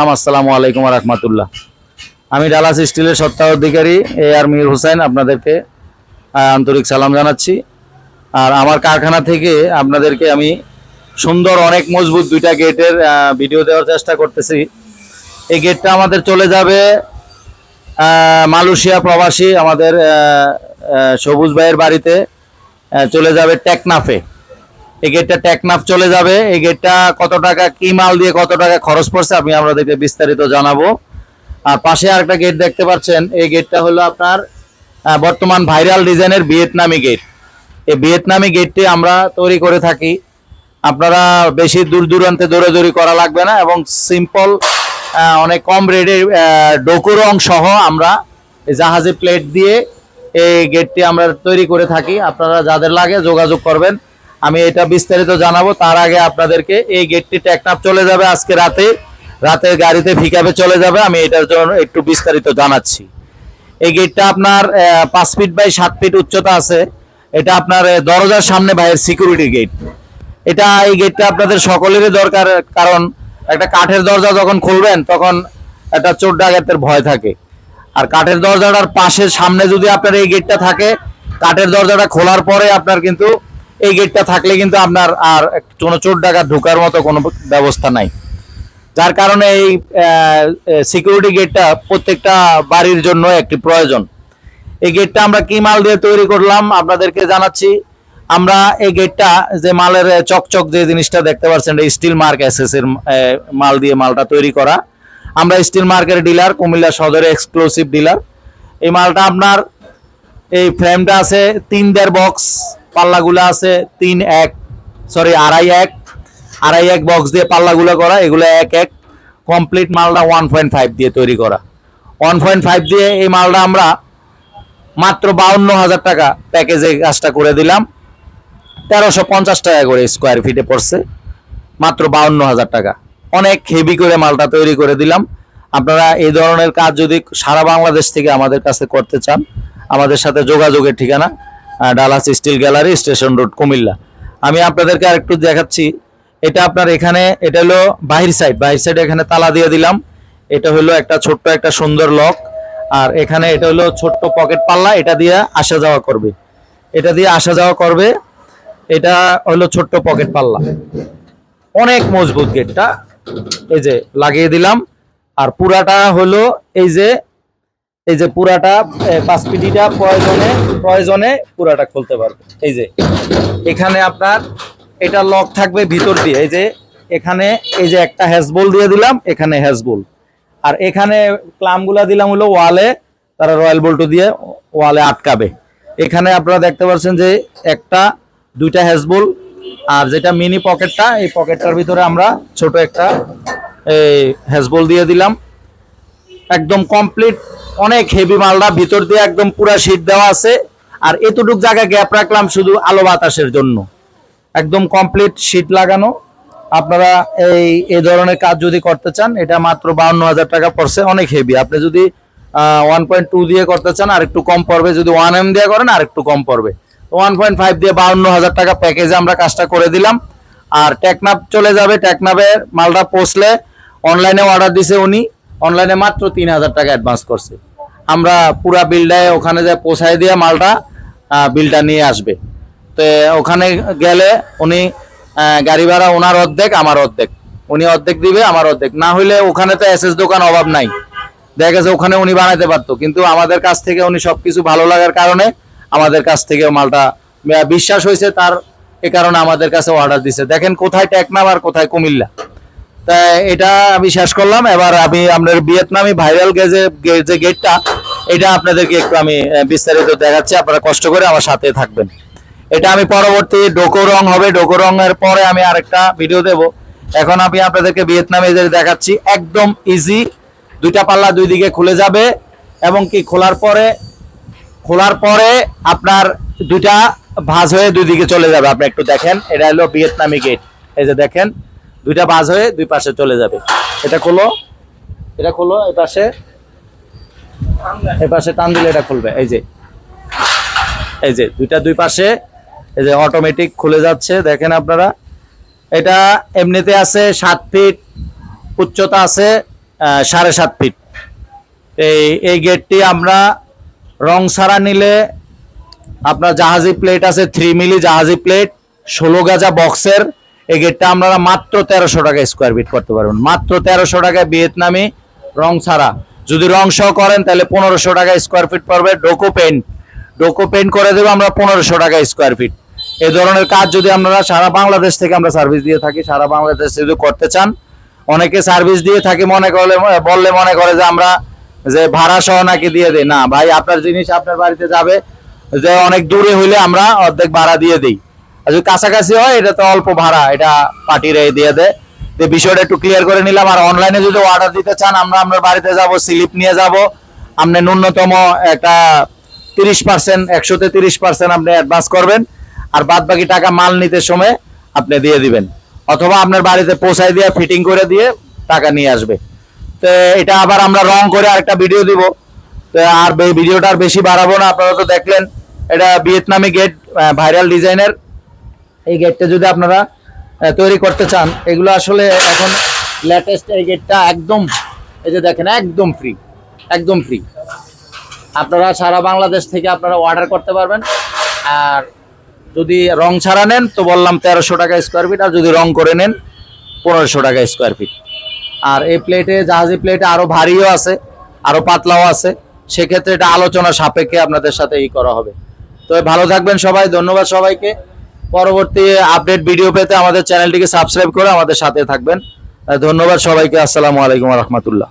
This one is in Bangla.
আম আসসালামু আলাইকুম রহমতুল্লাহ। আমি ডালাস স্টিলের সত্তা অধিকারী এ আর মীর হোসেন আপনাদেরকে আন্তরিক সালাম জানাচ্ছি। আর আমার কারখানা থেকে আপনাদেরকে আমি সুন্দর অনেক মজবুত দুইটা গেটের ভিডিও দেওয়ার চেষ্টা করতেছি। এই গেটটা আমাদের চলে যাবে মালয়েশিয়া প্রবাসী আমাদের সবুজ ভাইয়ের বাড়িতে চলে যাবে টেকনাফে। এই গেটটা টেকনাফ চলে যাবে। এই গেটটা কত টাকা, কি মাল দিয়ে কত টাকা খরচ পড়ছে আমি আপনাদেরকে বিস্তারিত জানাব। আর পাশে আরেকটা গেট দেখতে পাচ্ছেন, এই গেটটা হলো আপনার বর্তমান ভাইরাল ডিজাইনের ভিয়েতনামি গেট এই ভিয়েতনামি গেটটি আমরা তৈরি করে থাকি। আপনারা বেশি দূর দূরান্তে দৌড়াদৌড়ি করা লাগবে না এবং সিম্পল অনেক কম রেটে ডোকো রং সহ আমরা জাহাজে প্লেট দিয়ে এই গেটটি আমরা তৈরি করে থাকি। আপনারা যাদের লাগে যোগাযোগ করবেন। আমি এটা বিস্তারিত জানাব। তার আগে আপনাদেরকে এই গেটটি টেকনাপ চলে যাবে আজকে রাতে। রাতে গাড়িতে ফিকাপে চলে যাবে। আমি এটার জন্য একটু বিস্তারিত জানাচ্ছি। এই গেটটা আপনার পাঁচ ফিট বাই সাত ফিট উচ্চতা আছে। এটা আপনার দরজার সামনে বাইরের সিকিউরিটি গেট এটা এই গেটটা আপনাদের সকলেরই দরকার। কারণ একটা কাঠের দরজা যখন খুলবেন, তখন একটা চোর ডাকাতের ভয় থাকে। আর কাঠের দরজাটার পাশে সামনে যদি আপনার এই গেটটা থাকে, কাঠের দরজাটা খোলার পরে আপনার কিন্তু এই গেটটা থাকলে কিন্তু আপনার আর কোনো চোর ডাকাত ঢোকার মতো কোনো ব্যবস্থা নাই। যার কারণে এই সিকিউরিটি গেটটা প্রত্যেকটা বাড়ির জন্য একটি প্রয়োজন। এই গেটটা আমরা কি মাল দিয়ে তৈরি করলাম আপনাদেরকে জানাচ্ছি। আমরা এই গেটটা যে মালের চকচক যে জিনিসটা দেখতে পাচ্ছেন স্টিল মার্ক এসএস এর মাল দিয়ে মালটা তৈরি করা। আমরা স্টিল মার্কের ডিলার কুমিল্লা সদরে এক্সক্লুসিভ ডিলার এই মালটা আপনার, এই ফ্রেমটা আছে তিন দেড় বক্স পাল্লাগুলো আছে, তিন এক সরি আড়াই এক। আড়াই এক বক্স দিয়ে পাল্লাগুলো করা, এগুলো এক এক। কমপ্লিট মালটা ওয়ান পয়েন্ট ফাইভ দিয়ে তৈরি করা। ওয়ান পয়েন্ট ফাইভ দিয়ে এই মালটা আমরা মাত্র বাউন্ন হাজার টাকা প্যাকেজে কাজটা করে দিলাম। তেরোশো পঞ্চাশ টাকা করে স্কোয়ার ফিটে পড়ছে। মাত্র বাউন্ন হাজার টাকা। অনেক হেভি করে মালটা তৈরি করে দিলাম। আপনারা এই ধরনের কাজ যদি সারা বাংলাদেশ থেকে আমাদের কাছে করতে চান, আমাদের সাথে যোগাযোগের ঠিকানা Dallas steel gallery station road Comilla. আমি আপনাদেরকে আরেকটু দেখাচ্ছি। এটা আপনার এখানে, এটা হলো বাহির সাইড বাহির সাইড এখানে তালা দিয়ে দিলাম। এটা হলো একটা ছোট্ট একটা সুন্দর লক আর এখানে এটা হলো ছোট্ট পকেট পাল্লা, এটা দিয়ে আসা যাওয়া করবে। এটা দিয়ে আসা যাওয়া করবে। এটা হলো ছোট্ট পকেট পাল্লা। অনেক মজবুত গেটটা। এই যে লাগিয়ে দিলাম। আর পুরাটা হলো এই যে এই যে পুরাটা পাঁচ পিটিটা প্রয়োজনে প্রয়োজনে পুরাটা খুলতে পারবে। এই যে, এখানে আপনার এটা লক থাকবে ভিতর দিয়ে। এই যে, এখানে এই যে একটা হ্যাজবল দিয়ে দিলাম, এখানে হ্যাজবল আর এখানে ক্লামগুলা দিলাম হলো ওয়ালে, তারা রয়্যাল বল্টু দিয়ে ওয়ালে আটকাবে। এখানে আপনারা দেখতে পাচ্ছেন যে একটা, দুইটা হ্যাজবল আর যেটা মিনি পকেটটা, এই পকেটটার ভিতরে আমরা ছোট একটা, এই হ্যাজবল দিয়ে দিলাম। একদম কমপ্লিট অনেক হেভি মালটা ভিতর দিয়ে একদম পুরা শীট দেওয়া আছে। আর এতটুক জায়গা গ্যাপ রাখলাম শুধু আলো বাতাসের জন্য। একদম কমপ্লিট শীট লাগানো। আপনারা এই এই ধরনের কাজ যদি করতে চান, এটা মাত্র বাউন্ন হাজার টাকা পড়ছে, অনেক হেভি আপনি যদি ওয়ান পয়েন্ট টু দিয়ে করতে চান, আর একটু কম পড়বে। যদি ওয়ান এম দিয়ে করেন, আর একটু কম পড়বে। ওয়ান পয়েন্ট ফাইভ দিয়ে বাউন্ন হাজার টাকা প্যাকেজে আমরা কাজটা করে দিলাম। আর টেকনাপ চলে যাবে। টেকনাপে মালটা পৌঁছলে অনলাইনে অর্ডার দিছে উনি। অনলাইনে মাত্র তিন হাজার টাকা অ্যাডভান্স করছে। আমরা পুরা বিলটায় ওখানে যে পৌঁছায় দিয়ে মালটা বিলটা নিয়ে আসবে। তো ওখানে গেলে উনি গাড়ি ভাড়া ওনার অর্ধেক, আমার অর্ধেক। উনি অর্ধেক দিবে, আমার অর্ধেক। না হইলে ওখানে তো এসএস দোকান অভাব নাই। দেখা গেছে ওখানে উনি বানাইতে পারতো। কিন্তু আমাদের কাছ থেকে উনি সবকিছু ভালো লাগার কারণে আমাদের কাছ থেকে মালটা বিশ্বাস হয়েছে, তার এ কারণে আমাদের কাছে অর্ডার দিছে। দেখেন কোথায় টেকনাম আর কোথায় কুমিল্লা। তা এটা আমি শেষ করলাম। এবার আমি আপনার ভিয়েতনামি ভাইরাল গেজে যে গেটটা এটা আপনাদেরকে একটু আমি বিস্তারিত দেখাচ্ছি। আপনারা কষ্ট করে আমার সাথে থাকবেন। এটা আমি পরবর্তী ডোকো রং হবে। ডোকো রঙের পরে আমি আরেকটা ভিডিও দেব। এখন আমি আপনাদেরকে ভিয়েতনামে দেখাচ্ছি, একদম ইজি দুইটা পাল্লা দুই দিকে খুলে যাবে এবং কি খোলার পরে খোলার পরে আপনার দুইটা ভাঁজ হয়ে দুই দিকে চলে যাবে। আপনি একটু দেখেন। এটা হলো ভিয়েতনামি গেট এই যে দেখেন দুইটা ভাঁজ হয়ে দুই পাশে চলে যাবে। এটা খোলো। এটা খোলো, এই পাশে। এই পাশে টান দিলে এটা খুলবে, এই যে। এই যে, দুইটা দুই পাশে। এই যে অটোমেটিক খুলে যাচ্ছে, দেখেন আপনারা। এটা এমনিতে আছে সাত ফিট উচ্চতা আছে সাড়ে সাত ফিট এই এই গেটটি আমরা রং ছাড়া নিলে আপনার জাহাজি প্লেট আছে থ্রি মিলি জাহাজি প্লেট ষোলো গাজা বক্সের এই গেটটা আপনারা মাত্র তেরোশো টাকা স্কোয়ার ফিট করতে পারবেন। মাত্র তেরোশো টাকায় ভিয়েতনামি রং ছাড়া। যদি রং সহ করেন, তাহলে পনেরোশো টাকা স্কোয়ার ফিট পড়বে। ডোকো পেন্ট ডোকো পেন্ট করে দেবো আমরা পনেরোশো টাকা স্কোয়ার ফিট এই ধরনের কাজ যদি আপনারা সারা বাংলাদেশ থেকে আমরা সার্ভিস দিয়ে থাকি, সারা বাংলাদেশ যদি করতে চান, অনেকে সার্ভিস দিয়ে থাকি মনে করলে, বললে মনে করে যে আমরা যে ভাড়া সহ নাকি দিয়ে দেই। না ভাই, আপনার জিনিস আপনার বাড়িতে যাবে, যে অনেক দূরে হইলে আমরা অর্ধেক ভাড়া দিয়ে দিই। আর যদি কাছাকাছি হয়, এটা তো অল্প ভাড়া, এটা পার্টিরে দিয়ে দেয় তো বিষয়টা একটু ক্লিয়ার করে নিলাম। আর অনলাইনে যদি অর্ডার দিতে চান, আমরা আপনার বাড়িতে যাব, স্লিপ নিয়ে যাব। আপনি ন্যূনতম একটা তিরিশ পার্সেন্ট একশোতে তিরিশ পার্সেন্ট আপনি অ্যাডভান্স করবেন। আর বাদ বাকি টাকা মাল নিতে সময় আপনি দিয়ে দিবেন। অথবা আপনার বাড়িতে পৌঁছায় দিয়ে ফিটিং করে দিয়ে টাকা নিয়ে আসবে। তো এটা আবার আমরা রং করে আরেকটা ভিডিও দিব। তো আর ভিডিওটা আর বেশি বাড়াবো না। আপনারা তো দেখলেন, এটা ভিয়েতনামি গেট ভাইরাল ডিজাইনের এই গেটটা যদি আপনারা তৈরি করতে চান, এগুলো আসলে এখন লেটেস্ট এই গেটটা একদম, এই যে দেখেন, একদম ফ্রি একদম ফ্রি আপনারা সারা বাংলাদেশ থেকে আপনারা অর্ডার করতে পারবেন। আর যদি রং ছাড়া নেন, তো বললাম তেরোশো টাকা স্কোয়ার ফিট আর যদি রং করে নেন, পনেরোশো টাকা স্কোয়ার ফিট আর এই প্লেটে জাহাজি প্লেটে আরও ভারীও আছে আরও পাতলাও আছে। সেক্ষেত্রে এটা আলোচনা সাপেক্ষে আপনাদের সাথে ই করা হবে। তো ভালো থাকবেন সবাই, ধন্যবাদ সবাইকে। পরবর্তী আপডেট ভিডিও পেতে আমাদের চ্যানেলটিকে সাবস্ক্রাইব করে আমাদের সাথে থাকবেন। ধন্যবাদ সবাইকে। আসসালামু আলাইকুম রহমতুল্লাহ।